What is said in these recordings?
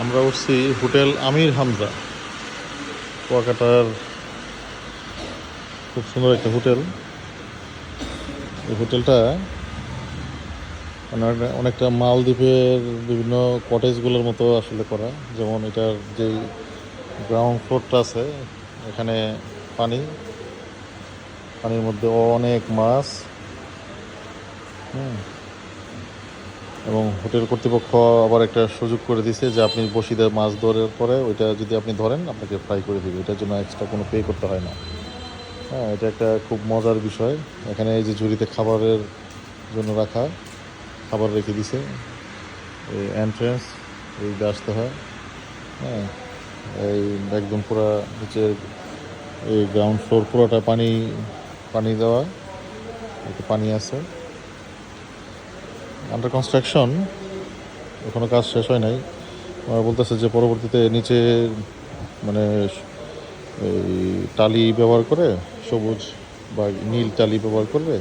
আমরা উঠছি হোটেল আমির হামজা। কুয়াকাটার খুব সুন্দর একটা হোটেল। এই হোটেলটা মানে অনেকটা মালদ্বীপের বিভিন্ন কটেজগুলোর মতো আসলে করা। যেমন এটার যে গ্রাউন্ড ফ্লোরটা আছে, এখানে পানি, পানির মধ্যে অনেক মাছ। হুম। এবং হোটেল কর্তৃপক্ষ আবার একটা সুযোগ করে দিছে যে আপনি বসিতে মাছ ধরার পরে ওইটা যদি আপনি ধরেন, আপনাকে ফ্রাই করে দিবে। এটার জন্য এক্সট্রা কোনো পে করতে হয় না। হ্যাঁ এটা একটা খুব মজার বিষয়। এখানে এই যে ঝুড়িতে খাবারের জন্য রাখা, খাবার রেখে দিছে। এই এন্ট্রেন্স এই আসতে হয়। হ্যাঁ এই একদম পুরা নিচে এই গ্রাউন্ড ফ্লোর পুরোটা পানি পানি দেওয়া। একটু পানি আছে। আন্ডার কনস্ট্রাকশন এখনও কাজ শেষ হয় নাই। ওরা বলতেছে যে পরবর্তীতে নিচে মানে এই টালি ব্যবহার করে, সবুজ বা নীল টালি ব্যবহার করবে,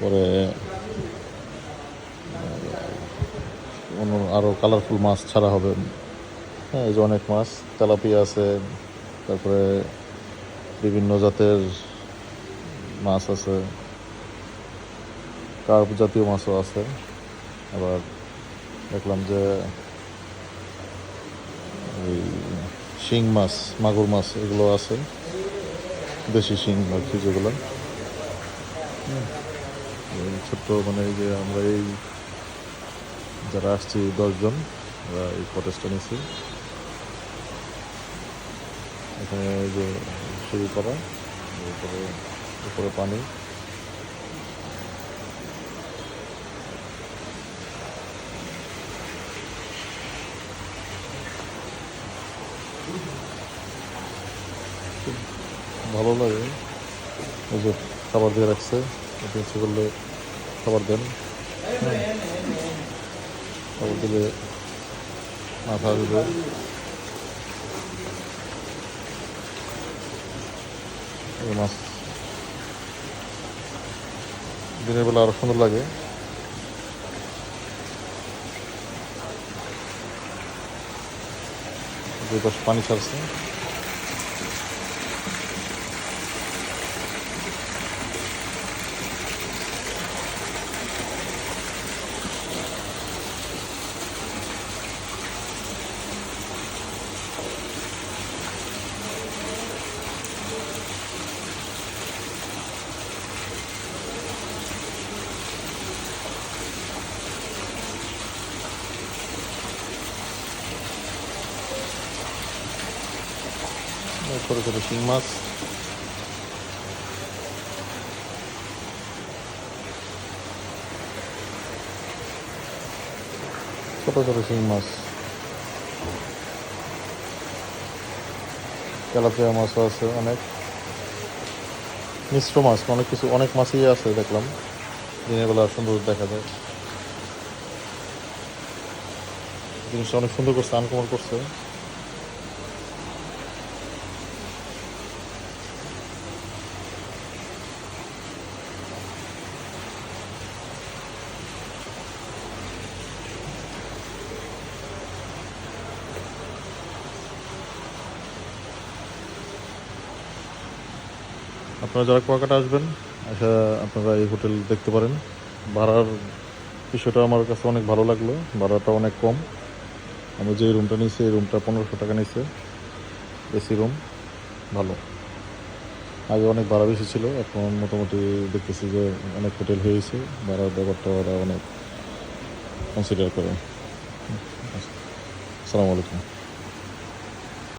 পরে, অন্য আরও কালারফুল মাছ ছাড়া হবে। হ্যাঁ এই যে অনেক মাছ, তেলাপিয়া আছে, তারপরে বিভিন্ন জাতের মাছ আছে। কার্প জাতীয় মাছও আছে। আবার দেখলাম যে এই শিং মাছ, মাগুর মাছ এগুলো আছে। দেশি শিং আর কি যেগুলো। ছোট্ট মানে এই যে আমরা এই যারা আসছি দশজন, আমরা এই কটেজটা নিয়েছি এখানে যে শুরু করা উপরে পানি। ভালো লাগে। এই যে খাবার দিয়ে রাখছে ইচ্ছে করলে খাবার দেন। খাবার দিলে মাথা দিবে। মাছ দিনের বেলা আরও সুন্দর লাগে। দুই পাশে পানি ছাড়ছে। ছোটো মাছ ছোটো মাছও আছে অনেক মিশ্র মাছ অনেক কিছু অনেক মাছই আছে দেখলাম দিনের বেলা সুন্দর দেখা যায় জিনিসটা অনেক সুন্দর করছে আনকমন করছে আপনারা যারা কুয়াকাটা আসবেন আসা আপনারা এই হোটেল দেখতে পারেন। ভাড়ার বিষয়টা আমার কাছে অনেক ভালো লাগল, ভাড়াটা অনেক কম। আমি যে রুমটা নিয়েছি, এই রুমটা পনেরোশো টাকা নিয়েছে। এসি রুম ভালো। আগে অনেক ভাড়া বেশি ছিল, এখন মোটামুটি দেখতেছি যে অনেক হোটেল হয়েছে ভাড়ার ব্যাপারটা ওরা অনেক কনসিডার করে। আসসালামু আলাইকুম।